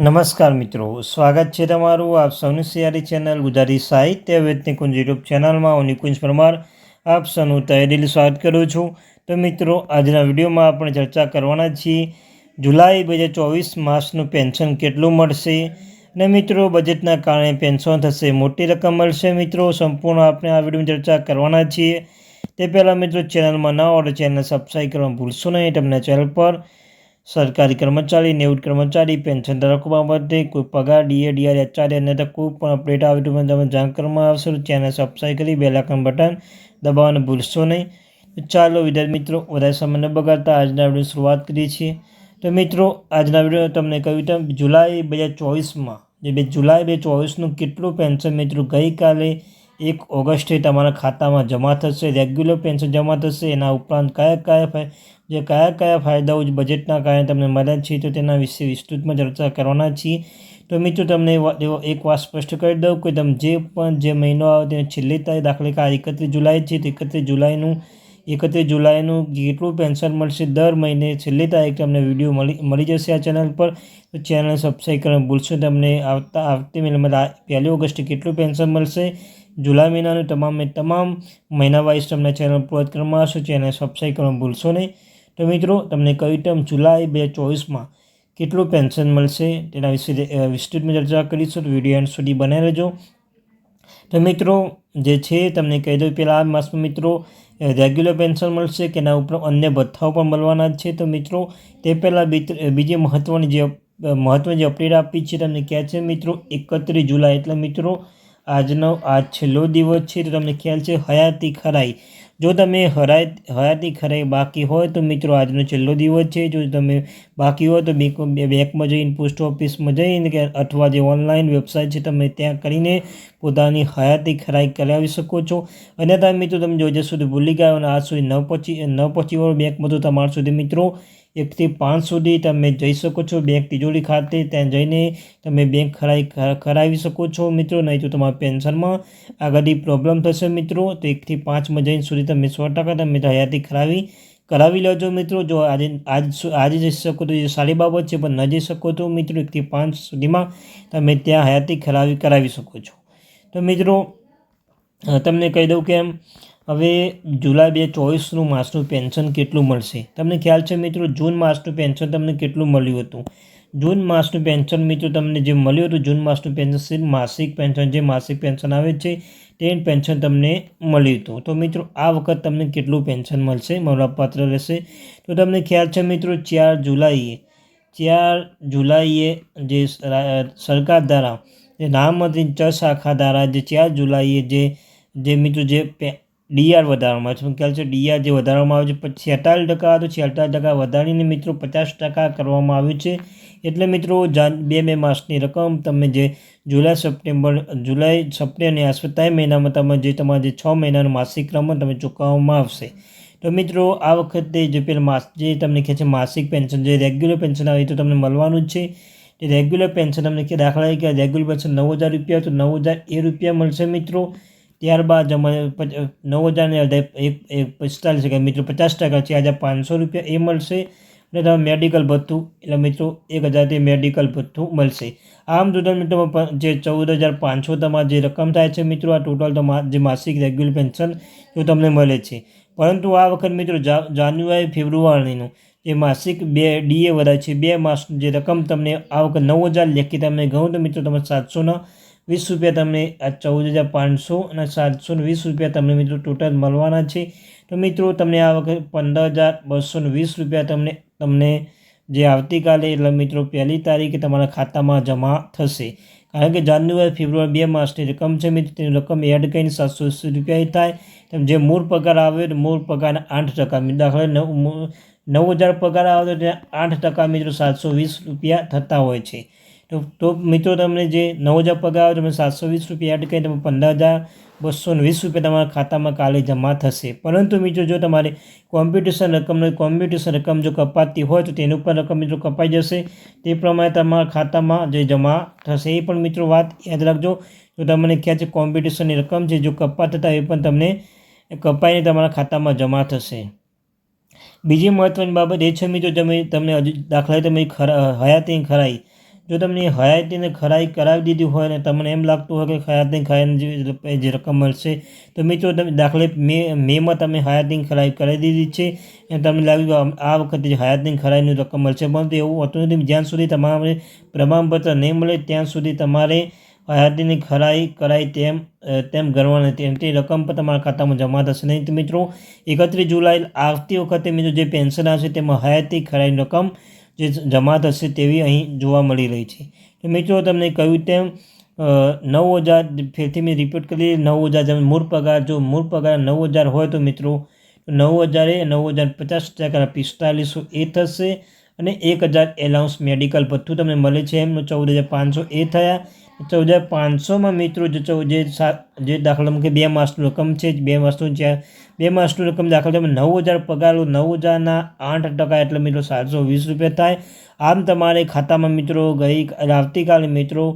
નમસ્કાર મિત્રો, સ્વાગત છે તમારું આપ સૌની સિયારી ચેનલ ગુજરાતી સાહિત્ય વેદનિકુંજ યુટ્યુબ ચેનલમાં હું નિકુંજ પરમાર આપ સૌનું તહેદીલ સ્વાગત કરું છું. તો મિત્રો, આજના વિડીયોમાં આપણે ચર્ચા કરવાના છીએ, જુલાઈ બે હજાર ચોવીસ માસનું પેન્શન કેટલું મળશે અને મિત્રો, બજેટના કારણે પેન્શન થશે, મોટી રકમ મળશે મિત્રો, સંપૂર્ણ આપણે આ વિડીયોમાં ચર્ચા કરવાના છીએ. તે પહેલાં મિત્રો, ચેનલમાં ન હોય ચેનલ સબસ્ક્રાઈબ કરવા ભૂલશો નહીં, તમને ચેનલ પર સરકારી કર્મચારી નિવૃત્ત કર્મચારી, પેન્શન ધારકો બાબતે કોઈ પગાર, ડીએ ડીઆર એચઆર અને કોઈ પણ અપડેટ આવે તો તમે જાણ કરવામાં આવશે ચેનલ સબસ્ક્રાઈબ કરી બેલાકન બટન દબાવવાનું ભૂલશો નહીં. ચાલો વિદ્યાર્થી મિત્રો, વધારે સમય ન બગાડતા આજના વીડિયો શરૂઆત કરીએ છીએ. તો મિત્રો, આજના વીડિયો તમને કહ્યું તેમ જુલાઈ બે હજાર ચોવીસમાં, જે બે જુલાઈ બે ચોવીસનું કેટલું પેન્શન મિત્રો ગઈકાલે એક ઓગસ્ટે તમારા ખાતામાં જમા થશે, રેગ્યુલર પેન્શન જમા થશે, એના ઉપરાંત કયા કયા જે કયા કયા ફાયદાઓ બજેટના કારણે તમને મળ્યા છે, તો તેના વિશે વિસ્તૃતમાં ચર્ચા કરવાના છીએ. તો મિત્રો, તમને એક વાત સ્પષ્ટ કરી દઉં કે તમે જે પણ જે મહિનો આવે તેને છેલ્લી તારીખ દાખલે કે એકત્રીસ જુલાઈ છે, તો એકત્રીસ જુલાઈનું એકત્રીસ જુલાઈનું કેટલું પેન્શન મળશે, દર મહિને છેલ્લી તારીખ તમને વીડિયો મળી મળી જશે આ ચેનલ પર. તો ચેનલ સબસ્ક્રાઈબ કરવાનું ભૂલશો તમને આવતા, આવતી મહિનામાં પહેલી ઓગસ્ટે કેટલું પેન્શન મળશે જુલાઈ મહિનાનું તમામે તમામ મહિના વાઇઝ તમને ચેનલ પૂરત કરવામાં આવશે ચેનલ સબસ્ક્રાઈબ કરવાનું ભૂલશો નહીં. તો મિત્રો, તમને કઈ ટર્મ જુલાઈ બે ચોવીસમાં કેટલું પેન્શન મળશે તેના વિશે વિસ્તૃતમાં ચર્ચા કરીશું. તો વીડિયો એન્ડ સુધી બનાવી રહેજો. તો મિત્રો, જે છે તમને કહી દઉં પહેલાં આ માસમાં મિત્રો રેગ્યુલર પેન્શન મળશે કે એના ઉપર અન્ય ભથ્થાઓ પણ મળવાના જ છે. તો મિત્રો, તે પહેલાં બીજી મહત્ત્વની જે મહત્ત્વની જે અપડેટ આપી છે તમને કહે છે મિત્રો? એકત્રીસ જુલાઈ. એટલે મિત્રો આજનો આજ છેલ્લો દિવસ છે તો તમને ખ્યાલ છે હયાતી ખરાઈ. જો તમે હરાય હયાતી ખરાઈ બાકી હોય તો મિત્રો આજનો છેલ્લો દિવસ છે. જો તમે બાકી હોય તો બેંકમાં જઈને પોસ્ટ ઓફિસમાં જઈને કે અથવા જે ઓનલાઈન વેબસાઇટ છે તમે ત્યાં કરીને પોતાની હયાતી ખરાઈ કરાવી શકો છો. અને તમે મિત્રો તમે જો સુધી ભૂલી ગયા અને આજ સુધી ન પહોંચી ન પહોંચી વળો બેંકમાં તો તમારા સુધી મિત્રો એકથી પાંચ સુધી તમે જઈ શકો છો બેંક તિજોરી ખાતે. ત્યાં જઈને તમે બેંક ખરાઈ કરાવી શકો છો મિત્રો. નહીં તો તમારા પેન્શનમાં આગળથી પ્રોબ્લેમ થશે મિત્રો. તો એકથી પાંચમાં જઈને સુધી તમે સો ટકા તમે હયાતી કરાવી કરાવી લેજો મિત્રો. જો આજે, આજ આજે જઈ શકો તો એ સારી બાબત છે, પણ ન જઈ શકો તો મિત્રો એકથી પાંચ સુધીમાં તમે ત્યાં હયાતી ખરાવી કરાવી શકો છો. તો મિત્રો તમને કહી દઉં કે એમ, હવે જુલાઈ બે ચોવીસનું માસનું પેન્શન કેટલું મળશે? તમને ખ્યાલ છે મિત્રો, જૂન માસનું પેન્શન તમને કેટલું મળ્યું હતું? જૂન માસનું પેન્શન મિત્રો તમને જે મળ્યું હતું, જૂન માસનું પેન્શન માસિક પેન્શન જે માસિક પેન્શન આવે છે, તે પેન્શન તમને મળ્યું હતું. તો મિત્રો, આ વખત તમને કેટલું પેન્શન મળશે? મળવાપાત્ર રહેશે. તો તમને ખ્યાલ છે મિત્રો, ચાર જુલાઈએ ચાર જુલાઈએ જે સરકાર દ્વારા જે નામતી ચ શાખા દ્વારા જે ચાર જુલાઈએ જે જે મિત્રો જે ડીઆર વધારવામાં આવે છે. ખ્યાલ છે ડીઆર જે વધારવામાં આવે છે છેતાલીસ ટકા તો છેતાલીસ ટકા વધારીને મિત્રો પચાસ ટકા કરવામાં આવ્યું છે. એટલે મિત્રો બે બે માસની રકમ તમે જે જુલાઈ, સપ્ટેમ્બર જુલાઈ, સપ્ટેમ્બર આસપાસ ત્રણ મહિનામાં તમે જે તમારા જે છ મહિનાનું માસિક રકમ તમે ચૂકવવામાં આવશે. તો મિત્રો, આ વખતે જે પેલા માસ, જે તમને કહે છે માસિક પેન્શન, જે રેગ્યુલર પેન્શન આવે તો તમને મળવાનું જ છે. જે રેગ્યુલર પેન્શન તમને કે દાખલા કે રેગ્યુલર પેન્શન નવ હજાર રૂપિયા તો નવ હજાર એ રૂપિયા મળશે મિત્રો. ત્યારબાદ અમારે નવ હજારને એક એક પિસ્તાલીસ ટકા મિત્રો પચાસ ટકા છે હજાર પાંચસો રૂપિયા એ મળશે. અને તમે મેડિકલ ભથ્થું, એટલે મિત્રો, એક હજારથી મેડિકલ ભથ્થું મળશે. આમ ટોટલ મિત્રો જે ચૌદ હજાર પાંચસો તમારી જે રકમ થાય છે મિત્રો, આ ટોટલ તમારા જે માસિક રેગ્યુલર પેન્શન જો તમને મળે છે. પરંતુ આ વખત મિત્રો જાન્યુઆરી, ફેબ્રુઆરીનું જે માસિક બે ડીએ વધારે છે, બે માસ જે રકમ તમને આ વખત નવ હજાર લેખી તમને ઘઉં, તો મિત્રો, તમે સાતસોના વીસ રૂપિયા તમને આ ચૌદ હજાર પાંચસો અને સાતસો વીસ રૂપિયા તમને મિત્રો ટોટલ મળવાના છે. તો મિત્રો, તમને આ વખતે પંદર હજાર બસો વીસ રૂપિયા તમને તમને જે આવતીકાલે, એટલે મિત્રો, પહેલી તારીખે તમારા ખાતામાં જમા થશે. કારણ કે જાન્યુઆરી, ફેબ્રુઆરી બે માસની રકમ છે મિત્રો, તેની રકમ એડ કરીને સાતસો રૂપિયા થાય. તેમ જે મૂળ પગાર આવે, તો મૂળ પગારના આઠ ટકા દાખલા નવ નવ હજાર પગાર આવે, તો ત્યાં આઠ ટકા મિત્રો સાતસો વીસ રૂપિયા થતા હોય છે. તો તો મિત્રો તમને જે નવ હજાર પગાર આવે તમે સાતસો વીસ રૂપિયા એડ કરી તમે પંદર હજાર, બસો વીસ રૂપિયા તમારા ખાતામાં કાલે જમા થશે. પરંતુ મિત્રો જો તમારે કોમ્પિટિશન રકમનો કોમ્પિટિશન રકમ જો કપાતી હોય, તો તેની ઉપર રકમ મિત્રો કપાઈ જશે. તે પ્રમાણે તમારા ખાતામાં જે જમા થશે, એ પણ મિત્રો વાત યાદ રાખજો. જો તમને ખ્યાલ છે કોમ્પિટિશનની રકમ છે, જો કપા થતા એ પણ તમને કપાઈને તમારા ખાતામાં જમા થશે. બીજી મહત્ત્વની બાબત એ છે મિત્રો, તમે, તમને હજુ દાખલા તમે હયાતી ખરાઈ. જો તમને હયાતીને ખરાઈ કરાવી દીધી હોય અને તમને એમ લાગતું હોય કે હયાતીની ખરાઈને જે રકમ મળશે, તો મિત્રો તમે દાખલે મે, મેમાં તમે હયાતીની ખરાઈ કરાવી દીધી છે, અને તમને લાગ્યું કે આ વખતે જે હયાતીની ખરાઈની રકમ મળશે, પરંતુ એવું હોતું નથી. જ્યાં સુધી તમારે પ્રમાણપત્ર નહીં મળે, ત્યાં સુધી તમારે હયાતીની ખરાઈ કરાઈ તેમ તેમ ગણવા નથી. તે રકમ પણ તમારા ખાતામાં જમા થશે નહીં. તો મિત્રો, એકત્રીસ જુલાઈ આવતી વખતે મિત્રો જે પેન્શન આવશે, તેમાં હયાતી ખરાઈની રકમ જે જમા થશે તેવી અહીં જોવા મળી રહી છે. તો મિત્રો, તમને કહ્યું તેમ નવ હજાર ફેરથી મેં રિપીટ કરી નવ હજાર જેમ મૂળ પગાર, જો મૂળ પગાર નવ હજાર હોય તો મિત્રો નવ હજારે નવ હજાર પચાસ ટકા પિસ્તાલીસો એ થશે અને એક હજાર એલાઉન્સ મેડિકલ ભથ્થું તમને મળે છે એમનું ચૌદ હજાર પાંચસો એ થયા. ચૌદ હજાર પાંચસોમાં મિત્રો જે ચૌદ જે દાખલામાં કે બે માસનું રકમ છે બે માસનું છે બે માસની રકમ દાખલ તમે નવ હજાર પગાર, નવ હજારના આઠ ટકા એટલે મિત્રો સાતસો વીસ રૂપિયા થાય. આમ તમારે ખાતામાં મિત્રો ગઈ, આવતીકાલે મિત્રો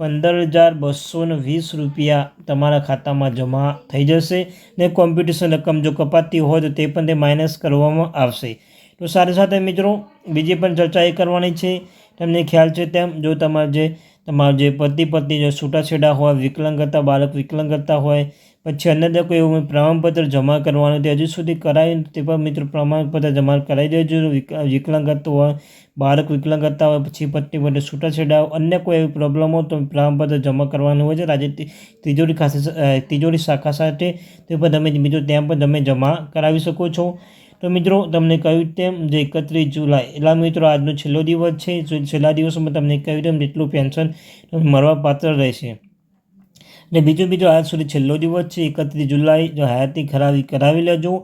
પંદર હજાર બસો ને વીસ રૂપિયા તમારા ખાતામાં જમા થઈ જશે ને કોમ્પિટિશન રકમ જો કપાતી હોય તો તે પણ તે માઇનસ કરવામાં આવશે. તો સાથે સાથે મિત્રો બીજી પણ ચર્ચા એ કરવાની છે. તમને ખ્યાલ છે તેમ જો તમારે જે તમારા જે પતિ પત્ની જો છૂટાછેડા હોય, વિકલાંગ કરતા, બાળક વિકલાંગ કરતા હોય, પછી અન્ય કોઈ એવું પ્રમાણપત્ર જમા કરવાનું તે હજુ સુધી કરાયું તે પણ મિત્રો પ્રમાણપત્ર જમા કરાવી દેજો. વિકલાંગ કરતું હોય, બાળક વિકલાંગ કરતા હોય, પછી પત્ની માટે છૂટાછેડા અન્ય કોઈ એવી પ્રોબ્લેમ હોય, તો પ્રમાણપત્ર જમા કરવાનું હોય છે. રાજ્ય તિજોરી ખાતે તિજોરી શાખા સાથે, તે પણ તમે મિત્રો, ત્યાં પણ તમે જમા કરાવી શકો છો. તો મિત્રો, તમને કહ્યું તેમ જે એકત્રીસ જુલાઈ. એટલા મિત્રો, આજનો છેલ્લો દિવસ છે. છેલ્લા દિવસોમાં તમને કહ્યું તેમ જેટલું પેન્શન મળવા પાત્ર રહેશે. અને બીજું બીજો આજ સુધી છેલ્લો દિવસ છે. એકત્રીસ જુલાઈ. જો હયાતી ખરાવી કરાવી લેજો.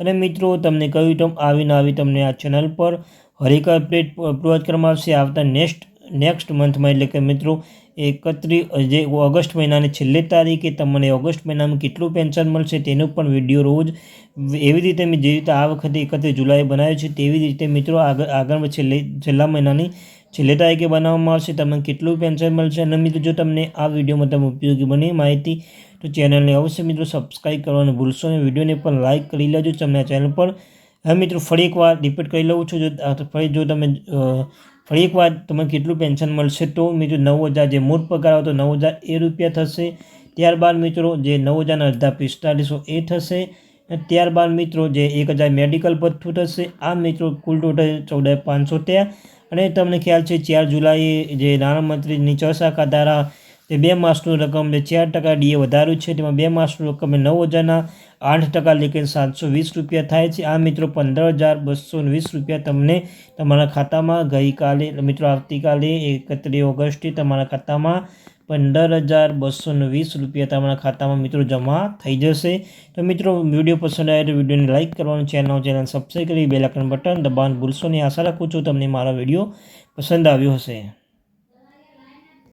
અને મિત્રો, તમને કહ્યું તેમ આવીને આવી તમને આ ચેનલ પર હરેક અપડેટ પ્રોવાઈડ કરવામાં આવશે. આવતા નેક્સ્ટ નેક્સ્ટ મંથમાં એટલે કે મિત્રો એકત્રીસ જે ઓગસ્ટ મહિનાની છેલ્લી તારીખે તમને ઓગસ્ટ મહિનામાં કેટલું પેન્શન મળશે તેનો પણ વીડિયો રોજ એવી રીતે મેં જે રીતે આ વખતે એકત્રીસ જુલાઈ બનાવ્યો છે તેવી રીતે મિત્રો આગળ આગળ છેલ્લે છેલ્લા મહિનાની છેલ્લે તારીખે બનાવવામાં આવશે, તમને કેટલું પેન્શન મળશે અને મિત્રો જો તમને આ વિડીયોમાં તમે ઉપયોગી બની માહિતી, તો ચેનલને અવશ્ય મિત્રો સબસ્ક્રાઈબ કરવાનું ભૂલશો અને વિડીયોને પણ લાઇક કરી લેજો. તમને આ ચેનલ પર હવે મિત્રો, ફરી એકવાર રિપીટ કરી લઉં છું. જો ફરી જો તમે ફરી એકવાર તમને કેટલું પેન્શન મળશે તો મિત્રો નવ હજાર જે મૂળ પગાર આવતો નવ હજાર એ રૂપિયા થશે. ત્યારબાદ મિત્રો જે નવ હજારના અડધા પિસ્તાલીસો એ થશે ત્યારબાદ મિત્રો જે એક હજાર મેડિકલ ભથ્થું થશે. આ મિત્રો કુલ ટોટલ ચૌદ પાંચસો ત્યાં અને તમને ખ્યાલ છે, ચાર જુલાઈએ જે નાણામંત્રીની છ શાખા દ્વારા તે બે માસનું રકમ જે ચાર ટકા ડીએ વધાર્યું છે. તેમાં બે માસનું રકમ નવ હજારના આઠ ટકા લેખે સાતસો વીસ રૂપિયા થાય છે. આ મિત્રો પંદર હજાર બસો વીસ રૂપિયા તમને તમારા ખાતામાં ગઈકાલે, મિત્રો આવતીકાલે એકત્રીસ ઓગસ્ટથી તમારા ખાતામાં પંદર હજાર બસો વીસ રૂપિયા તમારા ખાતામાં મિત્રો જમા થઈ જશે. તો મિત્રો વીડિયો પસંદ આવે તો વિડીયોને લાઇક કરવાનું, ચેનલ ચેનલ સબસ્ક્રાઈબ કરી બેલાકન બટન દબાણ ભૂલશો નહીં. આશા રાખું છું તમને મારો વીડિયો પસંદ આવ્યો હશે.